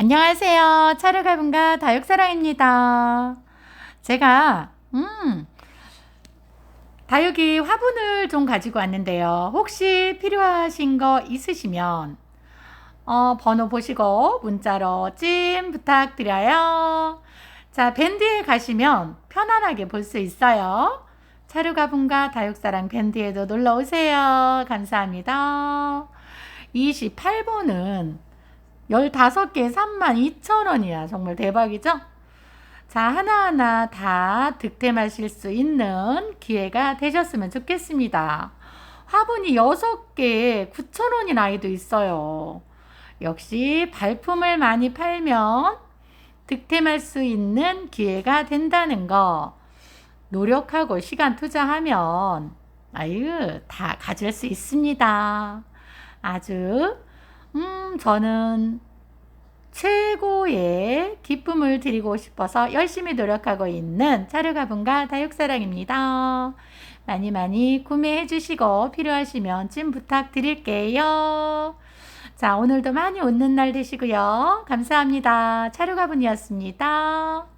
안녕하세요. 차르가분가 다육사랑입니다. 제가, 음, 다육이 화분을 좀 가지고 왔는데요. 혹시 필요하신 거 있으시면, 어, 번호 보시고 문자로 찜 부탁드려요. 자, 밴드에 가시면 편안하게 볼 수 있어요. 차르가분가 다육사랑 밴드에도 놀러 오세요. 감사합니다. 28번은 15개 32,000원이야. 정말 대박이죠? 자, 하나하나 다 득템하실 수 있는 기회가 되셨으면 좋겠습니다. 화분이 6개에 9,000원인 아이도 있어요. 역시 발품을 많이 팔면 득템할 수 있는 기회가 된다는 거. 노력하고 시간 투자하면 아유, 다 가질 수 있습니다. 아주 음, 저는 최고의 기쁨을 드리고 싶어서 열심히 노력하고 있는 차르가분과 다육사랑입니다. 많이 많이 구매해 주시고 필요하시면 찜 부탁드릴게요. 자, 오늘도 많이 웃는 날 되시고요. 감사합니다. 차르가분이었습니다.